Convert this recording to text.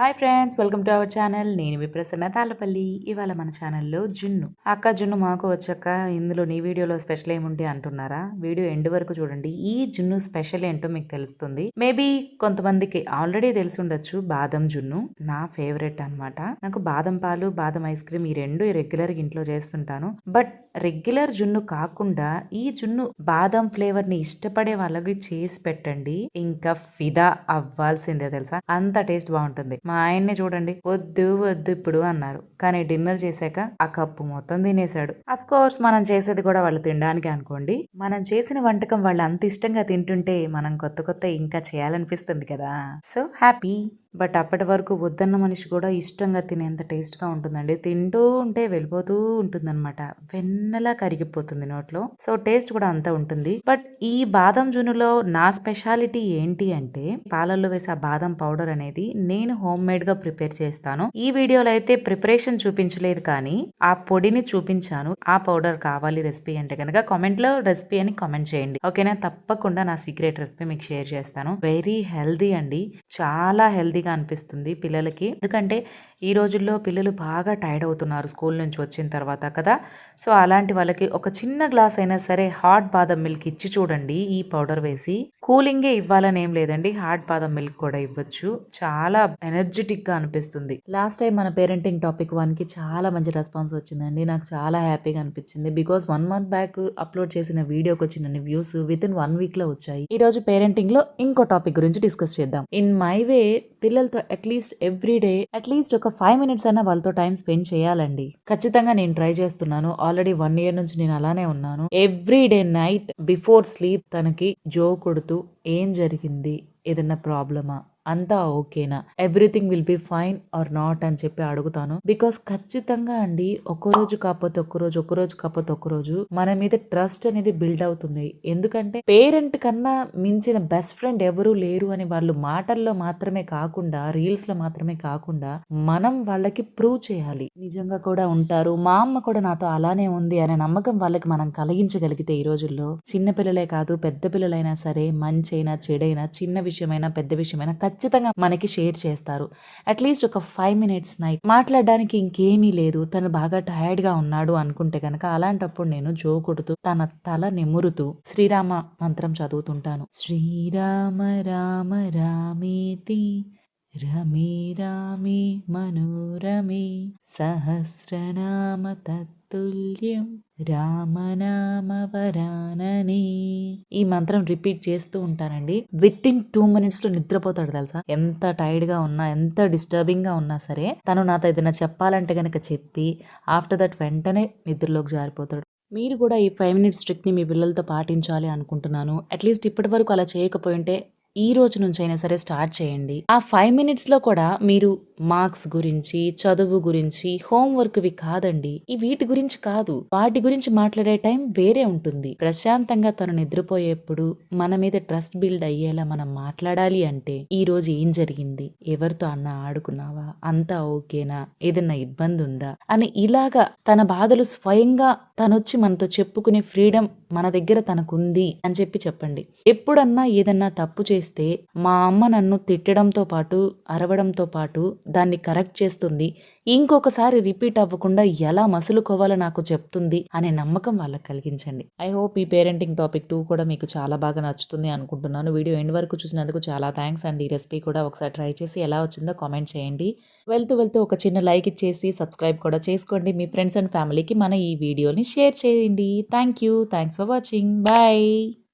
Hi friends welcome to our channel. నేను మీ ప్రసన్న తాళ్ళపల్లి. ఇవాళ మన ఛానల్లో జున్ను. అక్క జున్ను మాకు వచ్చాక ఇందులో నీ వీడియోలో స్పెషల్ ఏముంది అంటున్నారా? వీడియో ఎండ్ వరకు చూడండి. ఈ జున్ను స్పెషల్ ఏంటో మీకు తెలుస్తుంది. మేబీ కొంతమందికి ఆల్రెడీ తెలిసి ఉండొచ్చు బాదం జున్ను. నా ఫేవరెట్ అన్నమాట. నాకు బాదం పాలు బాదం ఐస్ క్రీమ్ ఈ రెండు రెగ్యులర్ ఇంట్లో చేస్తుంటాను. బట్ రెగ్యులర్ జున్ను కాకుండా ఈ జున్ను బాదం ఫ్లేవర్ని ఇష్టపడే వాళ్ళకి చేసి పెట్టండి. ఇంకా ఫిదా అవ్వాల్సిందే తెలుసా? అంత టేస్ట్ బాగుంటుంది. మా ఆయన్ని చూడండి వద్దు వద్దు ఇప్పుడు అన్నారు. కానీ డిన్నర్ చేశాక ఆ కప్పు మొత్తం తినేశాడు. అఫ్ కోర్స్ మనం చేసేది కూడా వాళ్ళు తినడానికి అనుకోండి. మనం చేసిన వంటకం వాళ్ళు అంత ఇష్టంగా తింటుంటే మనం కొత్త కొత్త ఇంకా చేయాలనిపిస్తుంది కదా. సో హ్యాపీ బట్ అప్పటి వరకు వద్దన్న మనిషి కూడా ఇష్టంగా తినేంత టేస్ట్గా ఉంటుందండి. తింటూ ఉంటే వెళ్ళిపోతూ ఉంటుందన్నమాట. వెన్నలా కరిగిపోతుంది నోట్లో. సో టేస్ట్ కూడా అంతా ఉంటుంది. బట్ ఈ బాదం జునులో నా స్పెషాలిటీ ఏంటి అంటే పాలల్లో వేసే ఆ బాదం పౌడర్ అనేది నేను హోమ్ మేడ్గా ప్రిపేర్ చేస్తాను. ఈ వీడియోలో అయితే ప్రిపరేషన్ చూపించలేదు కానీ ఆ పొడిని చూపించాను. ఆ పౌడర్ కావాలి రెసిపీ అంటే కనుక కామెంట్లో రెసిపీ అని కామెంట్ చేయండి. ఓకేనా? తప్పకుండా నా సీక్రెట్ రెసిపీ మీకు షేర్ చేస్తాను. వెరీ హెల్దీ అండి. చాలా హెల్దీగా అనిపిస్తుంది పిల్లలకి. ఎందుకంటే ఈ రోజుల్లో పిల్లలు బాగా టైర్డ్ అవుతున్నారు స్కూల్ నుంచి వచ్చిన తర్వాత కదా. సో అలాంటి వాళ్ళకి ఒక చిన్న గ్లాస్ అయినా సరే హాట్ బాదం మిల్క్ ఇచ్చి చూడండి ఈ పౌడర్ వేసి. కూలింగే ఇవ్వాలని ఏం లేదండి హాట్ బాదం మిల్క్ కూడా ఇవ్వచ్చు. చాలా ఎనర్జెటిక్గా అనిపిస్తుంది. లాస్ట్ టైం మన పేరెంటింగ్ టాపిక్ వన్కి చాలా మంచి రెస్పాన్స్ వచ్చిందండి. నాకు చాలా హ్యాపీగా అనిపించింది. Because one month back upload చేసిన వీడియోకి వచ్చిన వ్యూస్ విత్ ఇన్ వన్ వీక్లో వచ్చాయి. ఈ రోజు పేరెంటింగ్లో ఇంకో టాపిక్ గురించి డిస్కస్ చేద్దాం. ఇన్ మై వే పిల్లలతో at least every day at least ఒక ఫైవ్ మినిట్స్ అయినా వాళ్ళతో టైం స్పెండ్ చేయాలండి. ఖచ్చితంగా నేను ట్రై చేస్తున్నాను. ఆల్రెడీ వన్ ఇయర్ నుంచి నేను అలానే ఉన్నాను. Every day night before sleep తనకి జో కొడుతూ ఏం జరిగింది? ఏదన్నా ప్రాబ్లమా అంతా ఓకేనా? Everything will be fine or not అని చెప్పి అడుగుతాను. బికాస్ ఖచ్చితంగా అండి ఒక్కరోజు కాకపోతే ఒక్కరోజు ఒక్కరోజు కాకపోతే ఒక్కరోజు మన మీద ట్రస్ట్ అనేది బిల్డ్ అవుతుంది. ఎందుకంటే పేరెంట్ కన్నా మించిన బెస్ట్ ఫ్రెండ్ ఎవరూ లేరు అని వాళ్ళు మాటల్లో మాత్రమే కాకుండా రీల్స్లో మాత్రమే కాకుండా మనం వాళ్ళకి ప్రూవ్ చేయాలి. నిజంగా కూడా ఉంటారు. మా అమ్మ కూడా నాతో అలానే ఉంది అనే నమ్మకం వాళ్ళకి మనం కలిగించగలిగితే ఈ రోజుల్లో. చిన్న పిల్లలే కాదు పెద్ద పిల్లలైనా సరే మంచైనా చెడైనా చిన్న విషయమైనా పెద్ద విషయమైనా ఖచ్చితంగా మనకి షేర్ చేస్తారు. అట్లీస్ట్ ఒక ఫైవ్ మినిట్స్ నైట్ మాట్లాడడానికి ఇంకేమీ లేదు. తను బాగా టైర్డ్గా ఉన్నాడు అనుకుంటే కనుక అలాంటప్పుడు నేను జో కొడుతూ తన తల నిమురుతూ శ్రీరామ మంత్రం చదువుతుంటాను. శ్రీరామ రామ రామేతి రమే రామే మనోరమే సహస్రనామ తత్తుల్యం రామనామ వరానని ఈ మంత్రం రిపీట్ చేస్తూ ఉంటానండి. విత్ ఇన్ టూ మినిట్స్లో నిద్రపోతాడు తెలుసా? ఎంత టైర్డ్గా ఉన్నా ఎంత డిస్టర్బింగ్గా ఉన్నా సరే తను నాతో ఏదైనా చెప్పాలంటే గనక చెప్పి ఆఫ్టర్ దట్ వెంటనే నిద్రలోకి జారిపోతాడు. మీరు కూడా ఈ ఫైవ్ మినిట్స్ ట్రిక్ని మీ పిల్లలతో పాటించాలి అనుకుంటున్నాను. అట్లీస్ట్ ఇప్పటి వరకు అలా చేయకపోయింటే ఈ రోజు నుంచి అయినా సరే స్టార్ట్ చేయండి. ఆ ఫైవ్ మినిట్స్లో కూడా మీరు మార్క్స్ గురించి చదువు గురించి హోంవర్క్వి కాదండి. ఈ వీటి గురించి కాదు. వాటి గురించి మాట్లాడే టైం వేరే ఉంటుంది. ప్రశాంతంగా తను నిద్రపోయేప్పుడు మన మీద ట్రస్ట్ బిల్డ్ అయ్యేలా మనం మాట్లాడాలి అంటే ఈ రోజు ఏం జరిగింది? ఎవరితో అన్న ఆడుకున్నావా? అంతా ఓకేనా? ఏదన్నా ఇబ్బంది ఉందా? అని ఇలాగా తన బాధలు స్వయంగా తనొచ్చి మనతో చెప్పుకునే ఫ్రీడమ్ మన దగ్గర తనకుంది అని చెప్పి చెప్పండి. ఎప్పుడన్నా ఏదన్నా తప్పు చేస్తే మా అమ్మ నన్ను తిట్టడంతో పాటు అరవడంతో పాటు దాన్ని కరెక్ట్ చేస్తుంది. ఇంకొకసారి రిపీట్ అవ్వకుండా ఎలా మసులుకోవాలో నాకు చెప్తుంది అనే నమ్మకం వాళ్ళకి కలిగించండి. ఐ హోప్ ఈ పేరెంటింగ్ టాపిక్ టూ కూడా మీకు చాలా బాగా నచ్చుతుంది అనుకుంటున్నాను. వీడియో ఎండ్ వరకు చూసినందుకు చాలా థ్యాంక్స్ అండి ఈ రెసిపీ కూడా ఒకసారి ట్రై చేసి ఎలా వచ్చిందో కామెంట్ చేయండి. వెళ్తూ వెళ్తూ ఒక చిన్న లైక్ ఇచ్చేసి సబ్స్క్రైబ్ కూడా చేసుకోండి. మీ ఫ్రెండ్స్ అండ్ ఫ్యామిలీకి మన ఈ వీడియోని షేర్ చేయండి. Thank you. Thanks for watching. Bye.